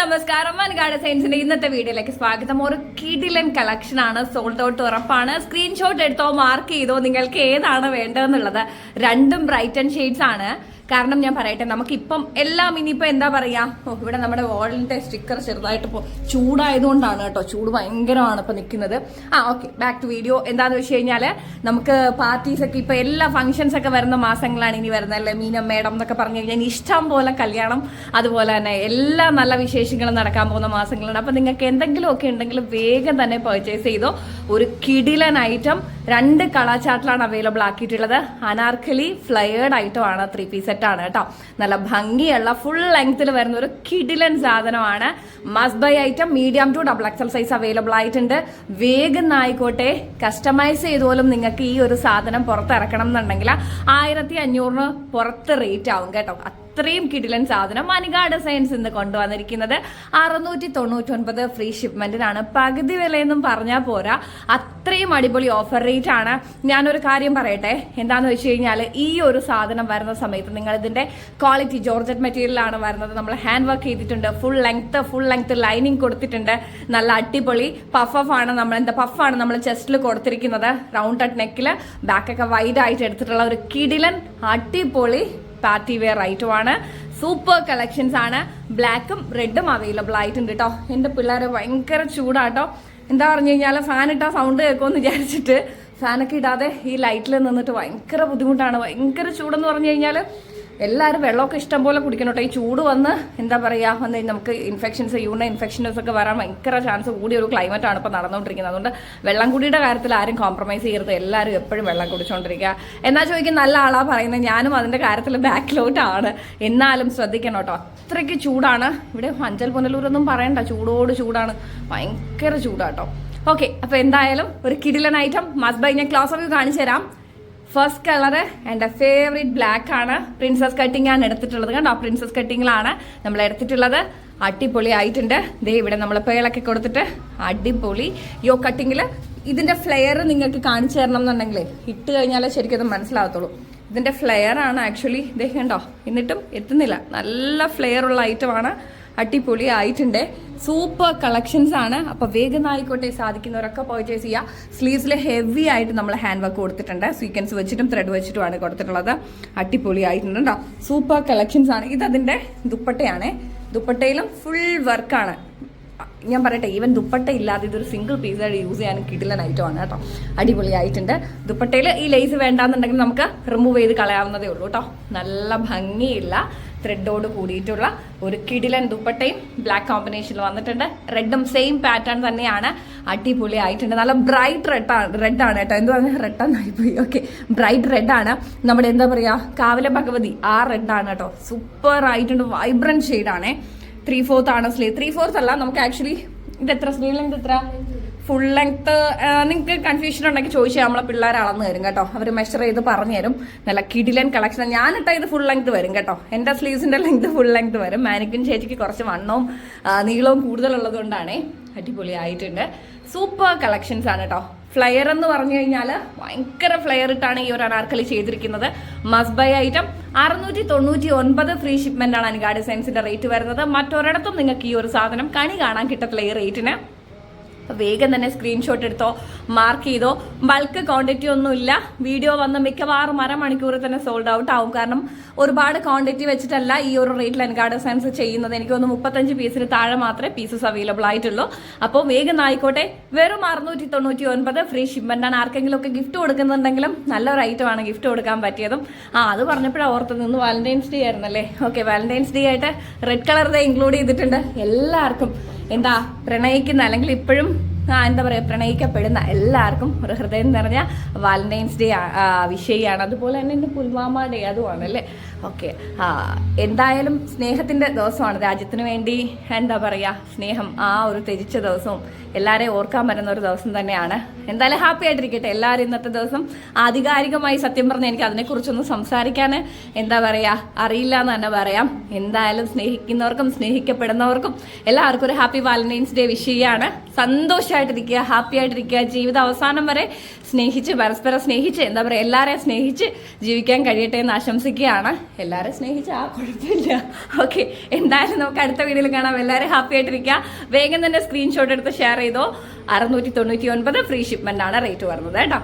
നമസ്കാരം. മൻഗാഡ സയൻസിന്റെ ഇന്നത്തെ വീഡിയോയിലേക്ക് സ്വാഗതം. ഒരു കിഡിലൻ കളക്ഷൻ ആണ്. സോൾഡ് ഔട്ട് ഉറപ്പാണ്. സ്ക്രീൻഷോട്ട് എടുത്തോ മാർക്ക് ചെയ്തോ നിങ്ങൾക്ക് ഏതാണ് വേണ്ടതെന്നുള്ളത് രണ്ടും ബ്രൈറ്റ് ആൻഡ് ഷെയ്ഡ്സ് ആണ്. കാരണം ഞാൻ പറയട്ടെ നമുക്ക് ഇപ്പം എല്ലാം ഇനിയിപ്പോ എന്താ പറയാ? ഇവിടെ നമ്മുടെ വാളിന്റെ സ്റ്റിക്കർ ചെറുതായിട്ട് ഇപ്പോ ചൂടായതുകൊണ്ടാണ് കേട്ടോ ചൂട് ഭയങ്കരമാണ് ഇപ്പൊ നിൽക്കുന്നത് ആ ഓക്കെ ബാക്ക് ടു വീഡിയോ എന്താന്ന് വെച്ച് കഴിഞ്ഞാൽ നമുക്ക് പാർട്ടീസ് ഒക്കെ ഇപ്പൊ എല്ലാ ഫംഗ്ഷൻസ് ഒക്കെ വരുന്ന മാസങ്ങളാണ് ഇനി വരുന്നത് അല്ലേ? മീനം മേഡം എന്നൊക്കെ പറഞ്ഞു കഴിഞ്ഞാൽ ഇഷ്ടം പോലെ കല്യാണം അതുപോലെ തന്നെ എല്ലാ നല്ല വിശേഷങ്ങളും നടക്കാൻ പോകുന്ന മാസങ്ങളാണ് അപ്പൊ നിങ്ങൾക്ക് എന്തെങ്കിലും ഒക്കെ ഉണ്ടെങ്കിൽ വേഗം തന്നെ പർച്ചേസ് ചെയ്തോ. ഒരു കിടിലൻ ഐറ്റം രണ്ട് കളർ ചാർട്ടിലാണ് അവൈലബിൾ ആക്കിയിട്ടുള്ളത്. അനാർക്കലി ഫ്ലയേർഡ് ആണ് ത്രീ പീസ് ആണ് കേട്ടോ. നല്ല ഭംഗിയുള്ള ഫുൾ ലെങ്ത്തിൽ വരുന്ന ഒരു കിഡിലൻ സാധനമാണ്. Must buy item medium to double XL size available ആയിട്ടുണ്ട്. വേഗം ആയിക്കോട്ടെ കസ്റ്റമൈസ് ചെയ്തോലും നിങ്ങൾക്ക് ഈ ഒരു സാധനം പുറത്തിറക്കണം എന്നുണ്ടെങ്കിൽ ആയിരത്തി അഞ്ഞൂറിന് പുറത്ത് റേറ്റ് ആവും കേട്ടോ. അത്രയും കിടിലൻ സാധനം വനിക സയൻസ് ഇന്ന് കൊണ്ടുവന്നിരിക്കുന്നത്. അറുന്നൂറ്റി തൊണ്ണൂറ്റി ഒൻപത് ഫ്രീ ഷിപ്മെന്റിനാണ് പകുതി വിലയെന്നും പറഞ്ഞാൽ പോരാ. അത്രയും അടിപൊളി ഓഫർ റേറ്റ് ആണ്. ഞാനൊരു കാര്യം പറയട്ടെ. എന്താണെന്ന് വെച്ച് കഴിഞ്ഞാൽ ഈ ഒരു സാധനം വരുന്ന സമയത്ത് നിങ്ങൾ ഇതിന്റെ ക്വാളിറ്റി ജോർജറ്റ് മെറ്റീരിയലാണ് വരുന്നത്. നമ്മൾ ഹാൻഡ് വർക്ക് ചെയ്തിട്ടുണ്ട്. Full length full length lining കൊടുത്തിട്ടുണ്ട്. നല്ല അടിപൊളി പഫ് ഓഫ് ആണ്. നമ്മൾ എന്താ പഫ് ആണ് നമ്മൾ ചെസ്റ്റിൽ കൊടുത്തിരിക്കുന്നത്. റൗണ്ട് അറ്റ് നെക്കിൽ ബാക്കൊക്കെ വൈഡ് ആയിട്ട് എടുത്തിട്ടുള്ള ഒരു കിടിലൻ അടിപൊളി പാർട്ടി വെയർ ആണ് സൂപ്പർ കളക്ഷൻസ് ആണ്. ബ്ലാക്കും റെഡും അവൈലബിൾ ആയിട്ടുണ്ട് കേട്ടോ എന്റെ പിള്ളേരെ ഭയങ്കര ചൂടാട്ടോ. എന്താ പറഞ്ഞു കഴിഞ്ഞാൽ ഫാൻ ഇട്ടാ സൗണ്ട് കേൾക്കുമെന്ന് വിചാരിച്ചിട്ട് ഫാനൊക്കെ ഇടാതെ ഈ ലൈറ്റിൽ നിന്നിട്ട് ഭയങ്കര ബുദ്ധിമുട്ടാണ്. ഭയങ്കര ചൂടെന്ന് പറഞ്ഞു കഴിഞ്ഞാൽ എല്ലാവരും വെള്ളമൊക്കെ ഇഷ്ടം പോലെ കുടിക്കണം കേട്ടോ ഈ ചൂട് വന്ന് എന്താ പറയുക വന്ന് നമുക്ക് ഇൻഫെക്ഷൻസ് യൂണ ഇൻഫെക്ഷൻസ് ഒക്കെ വരാൻ ഭയങ്കര ചാൻസ് കൂടിയ ഒരു ആണ് ഇപ്പോൾ നടന്നുകൊണ്ടിരിക്കുന്നത്. അതുകൊണ്ട് വെള്ളം കുടിയുടെ കാര്യത്തിൽ ആരും കോംപ്രമൈസ് ചെയ്യരുത്. എല്ലാവരും എപ്പോഴും വെള്ളം കുടിച്ചുകൊണ്ടിരിക്കുക എന്നാൽ ചോദിക്കും നല്ല ആളാ പറയുന്നത്. ഞാനും അതിന്റെ കാര്യത്തിൽ ബാക്കിലോട്ടാണ്. എന്നാലും ശ്രദ്ധിക്കണം കേട്ടോ അത്രയ്ക്ക് ചൂടാണ്. ഇവിടെ അഞ്ചൽ പുനലൂരൊന്നും പറയണ്ട. ചൂടോട് ചൂടാണ്. ഭയങ്കര ചൂടാട്ടോ. ഓക്കെ അപ്പോൾ എന്തായാലും ഒരു കിടിലൻ ഐറ്റം മസ്റ്റ് ബൈ ഞാൻ ക്ലാസ് ഓഫ് കാണിച്ചു തരാം ഫസ്റ്റ് കളറ് എന്റെ ഫേവറേറ്റ് ബ്ലാക്ക് ആണ്. പ്രിൻസസ് കട്ടിംഗ് ആണ് എടുത്തിട്ടുള്ളത്. കണ്ടോ? പ്രിൻസസ് കട്ടിങ്ങിലാണ് നമ്മൾ എടുത്തിട്ടുള്ളത്. അടിപൊളി ആയിട്ടുണ്ട്. ദേ ഇവിടെ നമ്മൾ പേളൊക്കെ കൊടുത്തിട്ട് അടിപൊളി. യോ കട്ടിങ്ങിൽ ഇതിന്റെ ഫ്ലെയർ നിങ്ങൾക്ക് കാണിച്ചു തരണം എന്നുണ്ടെങ്കിൽ ഇട്ട് കഴിഞ്ഞാലേ ശരിക്കും അത് മനസ്സിലാകത്തുള്ളൂ ഇതിന്റെ ഫ്ലെയർ ആണ് ആക്ച്വലി ദേ കണ്ടോ? എന്നിട്ടും എത്തുന്നില്ല. നല്ല ഫ്ലെയർ ഉള്ള ഐറ്റമാണ് അടിപൊളി ആയിട്ടുണ്ട് സൂപ്പർ കളക്ഷൻസ് ആണ്. അപ്പോൾ വേഗം ആയിക്കോട്ടെ സാധിക്കുന്നവരൊക്കെ പർച്ചേസ് ചെയ്യുക സ്ലീവ്സിൽ ഹെവി ആയിട്ട് നമ്മൾ ഹാൻഡ് വർക്ക് കൊടുത്തിട്ടുണ്ട്. സ്വീക്കൻസ് വെച്ചിട്ടും ത്രെഡ് വെച്ചിട്ടുമാണ് കൊടുത്തിട്ടുള്ളത്. അടിപൊളി ആയിട്ടുണ്ട് സൂപ്പർ കളക്ഷൻസ് ആണ്. ഇത് അതിന്റെ ദുപ്പട്ടയാണ്. ദുപ്പട്ടയിലും ഫുൾ വർക്കാണ് ഞാൻ പറയട്ടെ ഈവൻ ദുപ്പട്ട ഇല്ലാതെ ഇതൊരു സിംഗിൾ പീസായിട്ട് യൂസ് ചെയ്യാനും കിടിലൻ ഐറ്റമാണ് കേട്ടോ അടിപൊളിയായിട്ടുണ്ട്. ദുപ്പട്ടയിൽ ഈ ലേസ് വേണ്ടാന്നുണ്ടെങ്കിൽ നമുക്ക് റിമൂവ് ചെയ്ത് കളയാവുന്നതേ ഉള്ളൂ കേട്ടോ നല്ല ഭംഗിയില്ല. ത്രെഡോട് കൂടിയിട്ടുള്ള ഒരു കിടിലൻ ദുപ്പട്ടയും ബ്ലാക്ക് കോമ്പിനേഷനിൽ വന്നിട്ടുണ്ട്. റെഡും സെയിം പാറ്റേൺ തന്നെയാണ്. അടിപൊളി ആയിട്ടുണ്ട് നല്ല ബ്രൈറ്റ് റെഡ് റെഡാണ് കേട്ടോ. എന്ത് പറഞ്ഞാൽ റെഡ് പോയി. ഓക്കെ ബ്രൈറ്റ് റെഡ് ആണ്. നമ്മുടെ എന്താ പറയുക കാവല ഭഗവതി ആ റെഡ് ആണ് കേട്ടോ. സൂപ്പർ ആയിട്ടുണ്ട്. വൈബ്രന്റ് ഷെയ്ഡാണേ ത്രീ ഫോർത്ത് ആണ് സ്ലീവ് ത്രീ ഫോർത്ത് അല്ല നമുക്ക് ആക്ച്വലി ഇത് എത്ര സ്ലീവ് ലെങ്ത് എത്ര? ഫുൾ ലെങ്ത് നിങ്ങൾക്ക് കൺഫ്യൂഷൻ ഉണ്ടെങ്കിൽ ചോദിച്ചാൽ നമ്മളെ പിള്ളേർ അളന്ന് തരും കേട്ടോ. അവർ മെഷർ ചെയ്ത് പറഞ്ഞു തരും. നല്ല കിടിലൻ കളക്ഷൻ ഞാനിട്ട ഇത് ഫുൾ ലെങ്ത് വരും കേട്ടോ. എന്റെ സ്ലീവ്സിന്റെ ലെങ്ത് ഫുൾ ലെങ്ത് വരും. മാനിക്കിൻ ചേച്ചിക്ക് കുറച്ച് വണ്ണവും നീളവും കൂടുതലുള്ളത് കൊണ്ടാണേ അടിപൊളിയായിട്ടുണ്ട്. സൂപ്പർ കളക്ഷൻസ് ആണ് കേട്ടോ. ഫ്ലയർ എന്ന് പറഞ്ഞു കഴിഞ്ഞാൽ ഭയങ്കര ഫ്ലയർ ഇട്ടാണ് ഈ ഒരു അനാർക്കലി ചെയ്തിരിക്കുന്നത്. മസ്റ്റ് ബൈ ഐറ്റം അറുന്നൂറ്റി തൊണ്ണൂറ്റി ഒൻപത് ഫ്രീ ഷിപ്മെന്റ് ആണ് അനുഗാഡി സയൻസിന്റെ റേറ്റ് വരുന്നത്. മറ്റൊരിടത്തും നിങ്ങൾക്ക് ഈ ഒരു സാധനം കണി കാണാൻ കിട്ടത്തില്ല ഈ റേറ്റിന് അപ്പോൾ വേഗം തന്നെ സ്ക്രീൻഷോട്ട് എടുത്തോ മാർക്ക് ചെയ്തോ. ബൾക്ക് ക്വാണ്ടിറ്റി ഒന്നുമില്ല. വീഡിയോ വന്ന് മിക്കവാറും അരമണിക്കൂറിൽ തന്നെ സോൾഡ് ഔട്ട് ആവും. കാരണം ഒരുപാട് ക്വാണ്ടിറ്റി വെച്ചിട്ടല്ല ഈ ഒരു റേറ്റിൽ എനിക്ക് സയൻസ് ചെയ്യുന്നത്. എനിക്ക് ഒന്ന് മുപ്പത്തഞ്ച് പീസിന് താഴെ മാത്രമേ പീസസ് അവൈലബിൾ ആയിട്ടുള്ളൂ. അപ്പോൾ വേഗം ആയിക്കോട്ടെ. വെറും അറുന്നൂറ്റി തൊണ്ണൂറ്റി ഒൻപത് ഫ്രീ ഷിപ്മെന്റ് ആണ്. ആർക്കെങ്കിലും ഒക്കെ ഗിഫ്റ്റ് കൊടുക്കുന്നുണ്ടെങ്കിലും നല്ലൊരു ഐറ്റമാണ് ഗിഫ്റ്റ് കൊടുക്കാൻ പറ്റിയതും. ആ അത് പറഞ്ഞപ്പോഴാണ് ഓർത്ത് നിന്ന് വാലന്റൈൻസ് ഡേ ആയിരുന്നല്ലേ? ഓക്കെ വാലന്റൈൻസ് ഡേ ആയിട്ട് റെഡ് കളർ ഇൻക്ലൂഡ് ചെയ്തിട്ടുണ്ട്. എല്ലാവർക്കും എന്താ പ്രണയിക്കുന്ന അല്ലെങ്കിൽ ഇപ്പോഴും എന്താ പറയുക പ്രണയിക്കപ്പെടുന്ന എല്ലാവർക്കും ഒരു ഹൃദയം നിറഞ്ഞ വാലന്റൈൻസ് ഡേ വിഷയമാണ് അതുപോലെ തന്നെ ഇന്ന് പുൽവാമ ഡേ അതുമാണല്ലേ ഓക്കെ. എന്തായാലും സ്നേഹത്തിന്റെ ദിവസമാണ്. രാജ്യത്തിന് വേണ്ടി എന്താ പറയുക സ്നേഹം ആ ഒരു ത്യജിച്ച ദിവസവും എല്ലാവരെയും ഓർക്കാൻ പറ്റുന്ന ഒരു ദിവസം തന്നെയാണ്. എന്തായാലും ഹാപ്പി ആയിട്ടിരിക്കട്ടെ. എല്ലാവരും ഇന്നത്തെ ദിവസം ആധികാരികമായി സത്യം പറഞ്ഞ് എനിക്ക് അതിനെക്കുറിച്ചൊന്നും സംസാരിക്കാൻ എന്താ പറയുക അറിയില്ല എന്ന് തന്നെ പറയാം. എന്തായാലും സ്നേഹിക്കുന്നവർക്കും സ്നേഹിക്കപ്പെടുന്നവർക്കും എല്ലാവർക്കും ഒരു ഹാപ്പി വാലന്റൈൻസ് ഡേ വിഷ് ചെയ്യാണ്. സന്തോഷമായിട്ടിരിക്കുക ഹാപ്പി ആയിട്ടിരിക്കുക. ജീവിത അവസാനം വരെ സ്നേഹിച്ച് പരസ്പരം സ്നേഹിച്ച് എന്താ പറയുക എല്ലാവരെയും സ്നേഹിച്ച് ജീവിക്കാൻ കഴിയട്ടെ എന്ന് ആശംസിക്കുകയാണ്. എല്ലാവരും സ്നേഹിച്ച ആ കുഴപ്പമില്ല. ഓക്കെ എന്തായാലും നമുക്ക് അടുത്ത വീഡിയോയിൽ കാണാം. എല്ലാവരും ഹാപ്പി ആയിട്ടിരിക്കുക വേഗം തന്നെ സ്ക്രീൻഷോട്ട് എടുത്ത് ഷെയർ ചെയ്തോ. അറുന്നൂറ്റി തൊണ്ണൂറ്റി ഒൻപത് ഫ്രീ ഷിപ്മെന്റ് ആണ് റേറ്റ് വരുന്നത് കേട്ടോ.